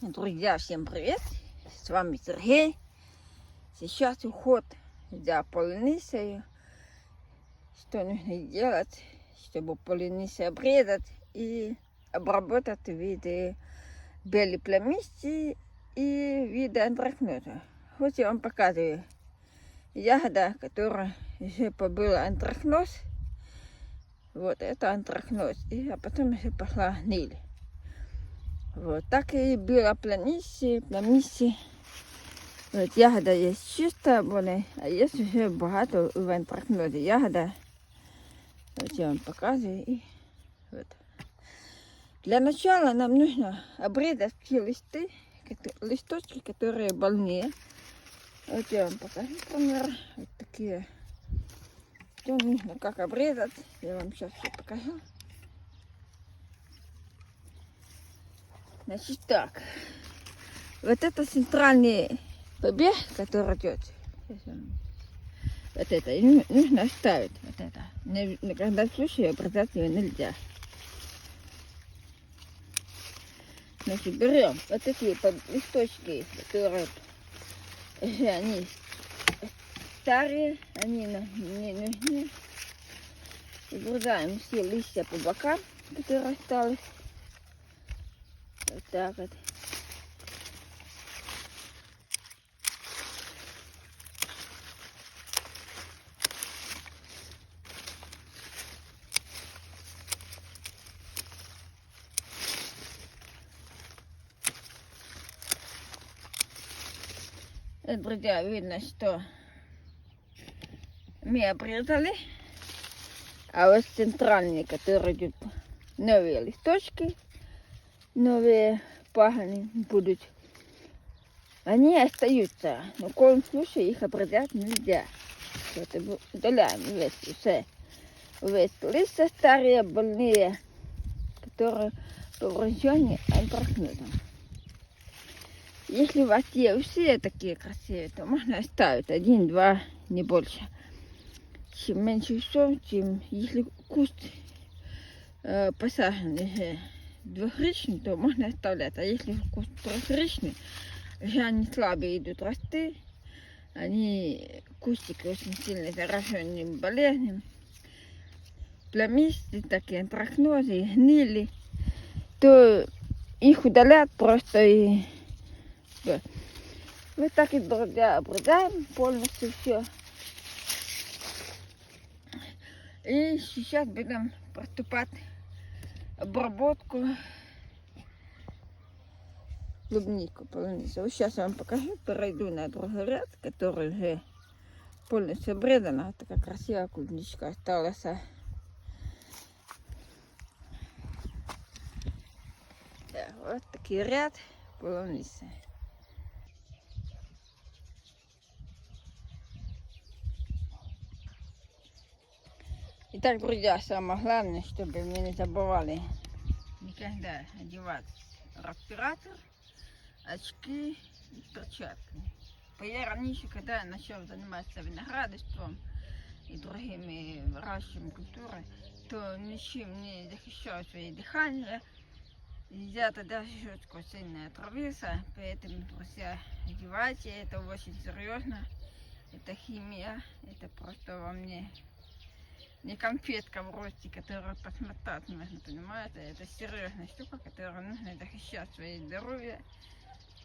Друзья, всем привет! С вами Сергей. Сейчас уход за полуницей. Что нужно делать, чтобы полуницу обрезать и обработать виды белой плямисти и виды антракнота. Вот я вам показываю. Ягода, которая уже побыла антракноз. Вот это антракноз. И, а потом еще пошла гниль. Вот так і біла планісі, планісі. От ягода є чиста, вони, а є вже багато у вентрахноді ягода. От я вам показую. І от. Для начала нам нужно обрезать все листы, кото- листочки, которые больные. Вот я вам покажу пример. Вот такие. Что нужно, как обрезать. Я вам сейчас все покажу. Значит так. Вот это центральный побег, который идет. Вот это. Ну- нужно оставить. Вот это. Ни, никогда в случае обрезать его нельзя. Значит, берем вот такие листочки, которые они старые, они нам не нужны. Обрезаем все листья по бокам, которые остались. Так вот. Э, Друзья, видно, что мы обрезали. А вот центральный, который идет новые листочки, новые паганы будут, они остаются. Но в коем случае их обрезать нельзя. Бу- удаляем весь, все. Весь листья старые, больные, которые повреждены антракнозом. Если у вас есть все такие красивые, то можно оставить один-два, не больше. Чем меньше все, тем если куст э, посажен уже двухрічний, то можно оставлять. А если куст трехрічный, уже они слабые идут расти, они кустики очень сильно заражены болезням, плямисты, такие антракнозы, гнили, то их удалят просто и. Вот так и друзья обрезаем полностью все. И сейчас будем приступать обработку клубнику полуницу. Сейчас я вам покажу, перейду на другой ряд, который уже полностью обрезана. Такая красивая клубничка осталась. Да, вот такой ряд полуницы. Итак, друзья, самое главное, чтобы мы не забывали никогда одевать респиратор, очки и перчатки. Я раньше, когда начал заниматься виноградарством и другими выращиванием культуры, то ничем не защищал свои дыхания. Я тогда жестко сильно отравился, поэтому, друзья, одевайте, это очень серьезно. Это химия, это просто во мне не конфетка в росте, которую посмотреть можно, понимаете? Это серьезная штука, которая нужно защищать свое здоровье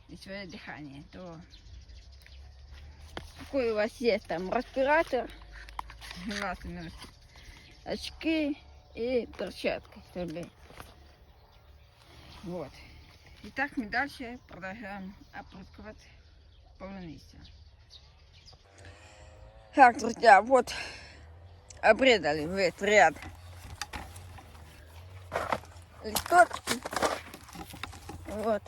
и свое дыхание. То какой у вас есть там респиратор, очки и перчатки, чтобы вот. Итак, мы дальше продолжаем опрыскивать полуницу. Так, друзья, вот обрезали весь ряд листочки. Вот.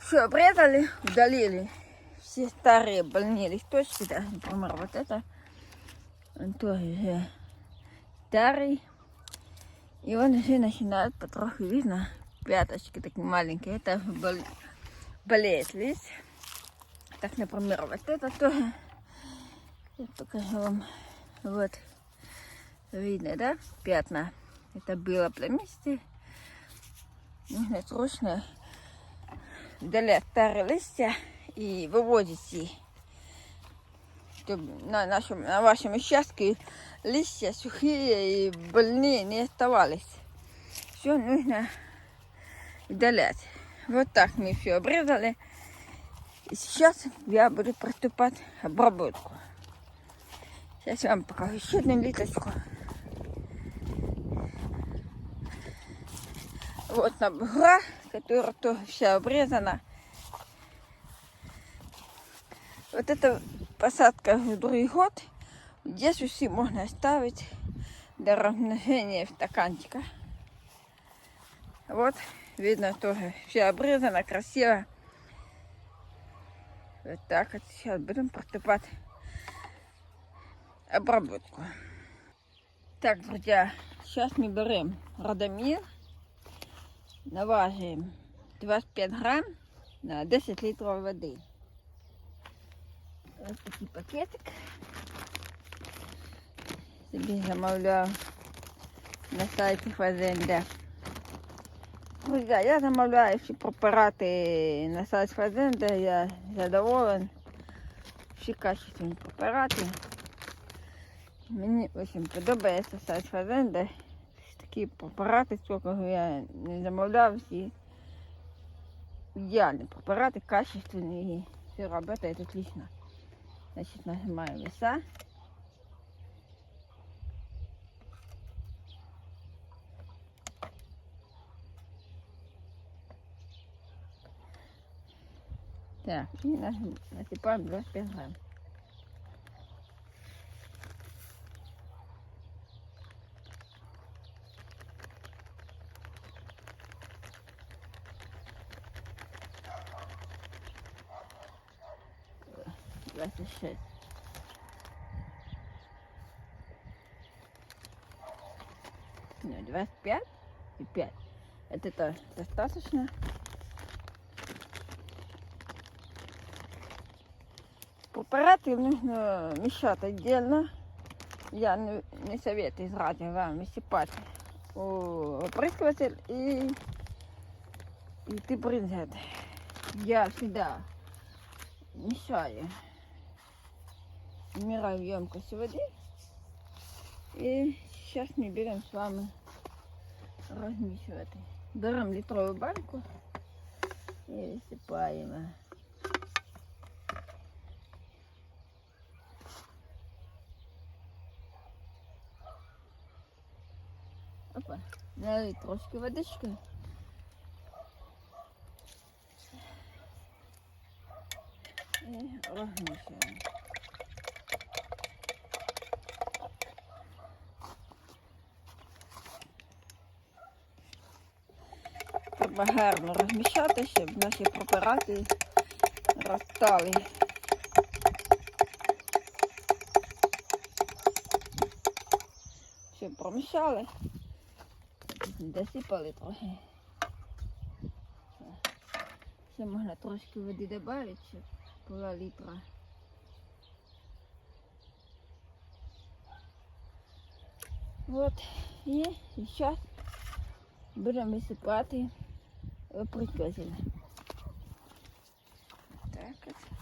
Все обрезали, удалили все старые больные листочки, да, например, вот это. Тоже старый. И он уже начинает потроху видно, пяточки такие маленькие. Это бол- болеет лист. Так, например, вот это тоже. Я покажу вам. Вот. Видно, да? Пятна. это было племісті. Нужно срочно удалять старые листья и выводить их. Чтобы на, нашем, на вашем участке листья сухие и больные не оставались. Все нужно удалять. Вот так мы все обрезали. И сейчас я буду приступать к обработку. Сейчас я вам покажу еще одну литочку. Вот там гора, которая тоже вся обрезана. Вот эта посадка в другой год. Здесь все можно оставить для размножения в стаканчиках. Вот, видно тоже все обрезано, красиво. Вот так вот сейчас будем приступать обработку. Так, друзья, сейчас мы берем радомир, наваживаем 25 грамм на 10 литров воды. Ось такий пакетик. Собі замовляв на сайті Фазенда. Друзі, я замовляю всі препарати на сайті Фазенда, я задоволен. Всі качественні препарати. Мені в общем, подобається сайт Фазенда. Такі препарати, сколько я не замовляв, всі идеальные препараты, качественные, и все работает отлично. Значит, нажимаю веса. Так, нажим- насыпаем 25 грамм. Двадцать шесть. Ну, 25 и 5. Это тоже достаточно. Препараты нужно мешать отдельно. Я не, не советую сразу вам высыпать в опрыскиватель и, и ты брызгать. Я всегда мешаю. Вмираю в емкость воды. И сейчас мы берем с вами размешивать. Берем литровую банку и высыпаем. Опа, налить трошки водички. І розмішуємо. Треба гарно розмішати, щоб наші препарати розстали. Все промішали. Досипали трохи. Ще можна трошки води додати, щоб була літра. Вот, і зараз будемо висипати оприкозель. Так от.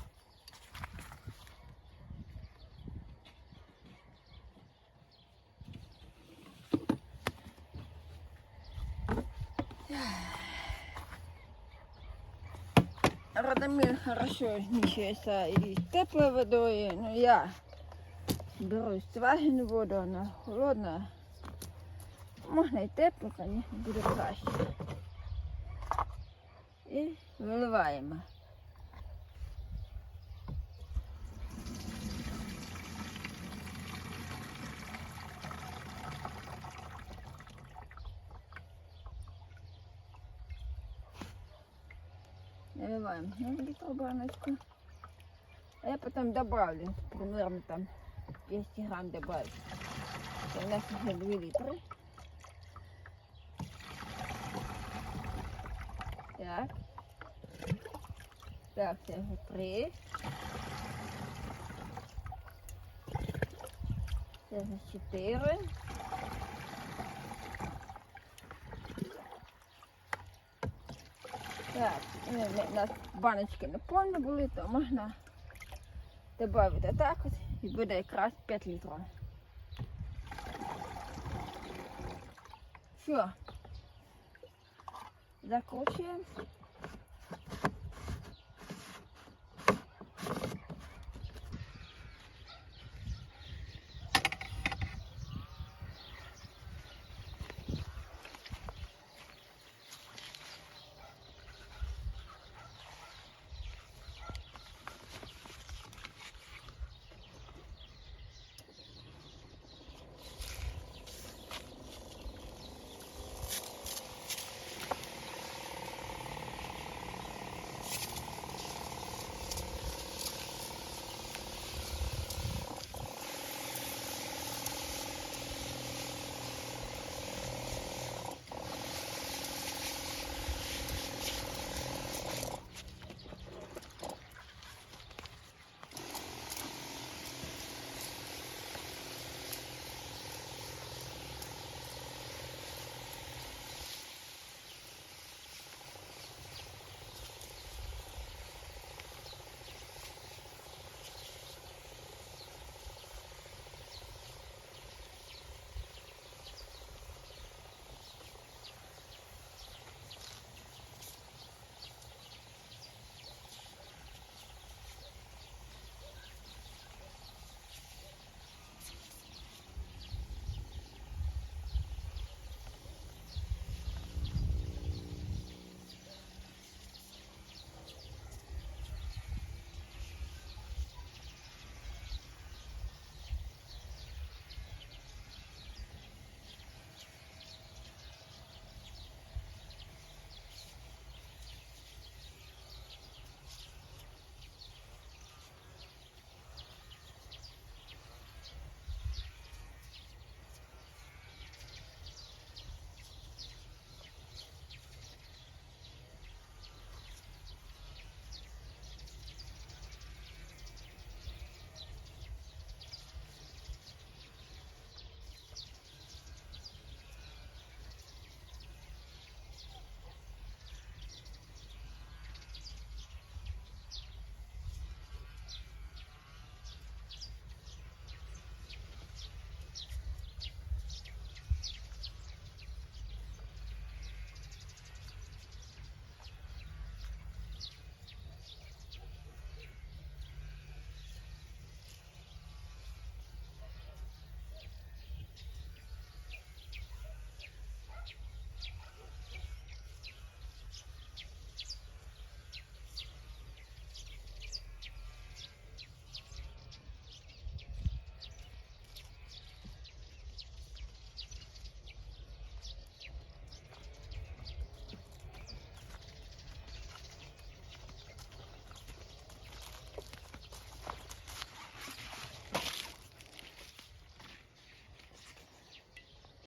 Радомир хорошо змішується і теплой водою, ну я беру стважену воду, вона холодна. Можна і тепло, звісно, буде краще. І виливаємо. наливаем ну, на баночку. А я потом добавлю, примерно там 200 грамм добавлю. Это у нас уже 2 литра. Так. Так, це вже 3. Це вже 4. Так у нас баночки не повні були, то можна додати так от і буде якраз 5 літрів. Все. Закручуємо.